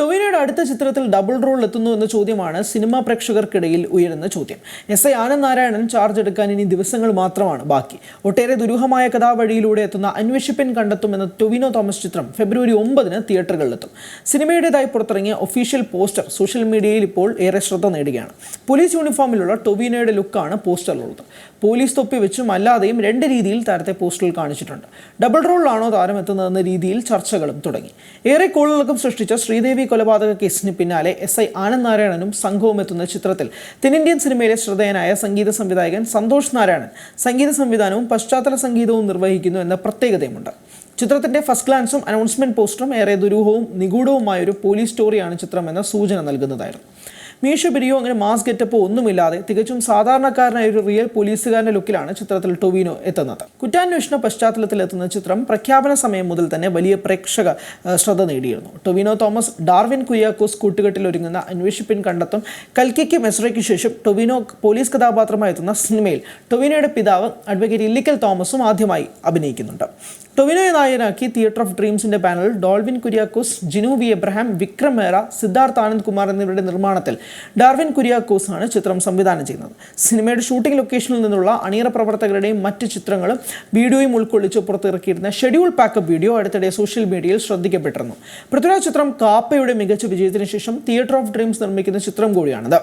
Tomato ടൊവിനോയുടെ അടുത്ത ചിത്രത്തിൽ double role എത്തുന്നു എന്ന ചോദ്യമാണ് സിനിമാ പ്രേക്ഷകർക്കിടയിൽ ഉയരുന്ന ചോദ്യം. S I Anand Narayanan charge എടുക്കാൻ ഇനി ദിവസങ്ങൾ മാത്രമാണ് ബാക്കി. ഒട്ടേറെ ദുരൂഹമായ കഥാവഴിയിലൂടെ എത്തുന്ന അന്വേഷിപ്പൻ കണ്ടെത്തും എന്ന ടൊവിനോ തോമസ് ചിത്രം ഫെബ്രുവരി ഒമ്പതിന് തിയേറ്ററുകളിലെത്തും. സിനിമയുടേതായി പുറത്തിറങ്ങിയ ഒഫീഷ്യൽ പോസ്റ്റർ സോഷ്യൽ മീഡിയയിൽ ഇപ്പോൾ ഏറെ ശ്രദ്ധ നേടുകയാണ്. പോലീസ് യൂണിഫോമിലുള്ള ടൊവിനോയുടെ ലുക്കാണ് പോസ്റ്ററിലുള്ളത് പോലീസ് തൊപ്പി വെച്ചും അല്ലാതെയും രണ്ട് രീതിയിൽ താരത്തെ പോസ്റ്ററിൽ കാണിച്ചിട്ടുണ്ട്. ഡബിൾ റോളിലാണോ താരം എത്തുന്നതെന്ന രീതിയിൽ ചർച്ചകളും തുടങ്ങി. ഏറെ കോളുകൾക്കും സൃഷ്ടിച്ച ശ്രീദേവി കൊലപാതക കേസിന് പിന്നാലെ എസ് ഐ ആനന്ദ് നാരായണനും സംഘവും എത്തുന്ന ചിത്രത്തിൽ. തെന്നിന്ത്യൻ സിനിമയിലെ ശ്രദ്ധേയനായ സംഗീത സംവിധായകൻ സന്തോഷ് നാരായണൻ സംഗീത സംവിധാനവും പശ്ചാത്തല സംഗീതവും നിർവഹിക്കുന്നു എന്ന പ്രത്യേകതയുമുണ്ട്. ചിത്രത്തിന്റെ ഫസ്റ്റ് ഗ്ലാൻസും അനൗൺസ്മെന്റ് പോസ്റ്ററും ഏറെ ദുരൂഹവും നിഗൂഢവുമായ ഒരു പോലീസ് സ്റ്റോറിയാണ് ചിത്രം എന്ന സൂചന നൽകുന്നതായിരുന്നു. മീശ പിരിയോ അങ്ങനെ മാസ് ഗെറ്റപ്പോ ഒന്നുമില്ലാതെ തികച്ചും സാധാരണക്കാരനായ ഒരു റിയൽ പോലീസുകാരന്റെ ലുക്കിലാണ് ചിത്രത്തിൽ ടൊവിനോ എത്തുന്നത്. കുറ്റാന്വേഷണ പശ്ചാത്തലത്തിൽ എത്തുന്ന ചിത്രം പ്രഖ്യാപന സമയം മുതൽ തന്നെ വലിയ പ്രേക്ഷക ശ്രദ്ധ നേടിയിരുന്നു. ടൊവിനോ തോമസ് ഡാർവിൻ കുര്യാക്കോസ് കൂട്ടുകെട്ടിൽ ഒരുങ്ങുന്ന അന്വേഷിപ്പിൻ കണ്ടെത്തും കൽക്കിക്ക് മെസ്രയ്ക്ക് ശേഷം ടൊവിനോ പോലീസ് കഥാപാത്രമായി എത്തുന്ന സിനിമയിൽ ടൊവിനോയുടെ പിതാവ് അഡ്വക്കേറ്റ് ഇല്ലിക്കൽ തോമസും ആദ്യമായി അഭിനയിക്കുന്നുണ്ട്. ടൊവിനോയെ നായകനാക്കി തിയേറ്റർ ഓഫ് ഡ്രീംസിന്റെ പാനലിൽ ഡോൾവിൻ കുര്യാക്കോസ് ജിനു വി എബ്രഹാം വിക്രം മേറ സിദ്ധാർത്ഥ് ആനന്ദ് കുമാർ എന്നിവരുടെ നിർമ്മാണത്തിൽ ഡാർവിൻ കുര്യാക്കോസ് ആണ് ചിത്രം സംവിധാനം ചെയ്യുന്നത്. സിനിമയുടെ ഷൂട്ടിംഗ് ലൊക്കേഷനിൽ നിന്നുള്ള അണിയറ പ്രവർത്തകരുടെയും മറ്റ് ചിത്രങ്ങളും വീഡിയോയും ഉൾക്കൊള്ളിച്ച് പുറത്തിറക്കിയിരുന്ന ഷെഡ്യൂൾ പാക്കപ്പ് വീഡിയോ അടുത്തിടെ സോഷ്യൽ മീഡിയയിൽ ശ്രദ്ധിക്കപ്പെട്ടിരുന്നു. പൃഥ്വിരാജ് ചിത്രം കാപ്പയുടെ മികച്ച വിജയത്തിന് ശേഷം തിയേറ്റർ ഓഫ് ഡ്രീംസ് നിർമ്മിക്കുന്ന ചിത്രം കൂടിയാണിത്.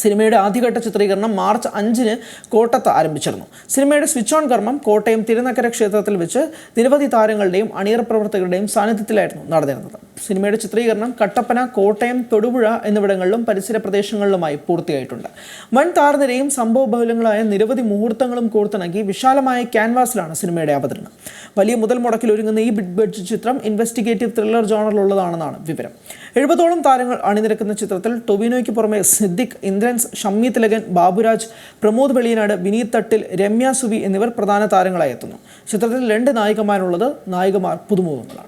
സിനിമയുടെ ആദ്യഘട്ട ചിത്രീകരണം മാർച്ച് അഞ്ചിന് കോട്ടത്ത് ആരംഭിച്ചിരുന്നു. സിനിമയുടെ സ്വിച്ച് ഓൺ കർമ്മം കോട്ടയം തിരുനക്കര ക്ഷേത്രത്തിൽ വെച്ച് നിരവധി താരങ്ങളുടെയും അണിയറ പ്രവർത്തകരുടെയും സാന്നിധ്യത്തിലായിരുന്നു നടന്നിരുന്നത്. സിനിമയുടെ ചിത്രീകരണം കട്ടപ്പന കോട്ടയം തൊടുപുഴ എന്നിവിടങ്ങളിലും പരിസര പ്രദേശങ്ങളിലുമായി പൂർത്തിയായിട്ടുണ്ട്. വൻ സംഭവ സംഭവബഹുലങ്ങളായ നിരവധി മുഹൂർത്തങ്ങളും കോർത്തിണക്കി വിശാലമായ ക്യാൻവാസിലാണ് സിനിമയുടെ അവതരണം. വലിയ മുതൽ മുടക്കിൽ ഒരുങ്ങുന്ന ഈ ബിഡ് ബഡ്ജ് ചിത്രം ഇൻവെസ്റ്റിഗേറ്റീവ് ത്രില്ലർ ജോണറിലുള്ളതാണെന്നാണ് വിവരം. എഴുപതോളം താരങ്ങൾ അണിനിരക്കുന്ന ചിത്രത്തിൽ ടൊവിനോയ്ക്ക് പുറമെ സിദ്ദിഖ് ഇന്ദ്രൻസ് ഷമ്മി തിലകൻ ബാബുരാജ് പ്രമോദ് വെളിയനാട് വിനീത് തട്ടിൽ രമ്യ സുബി എന്നിവർ പ്രധാന താരങ്ങളായി എത്തുന്നു. ചിത്രത്തിൽ രണ്ട് നായികമാരുള്ളത് നായികമാർ പുതുമുഖങ്ങളാണ്.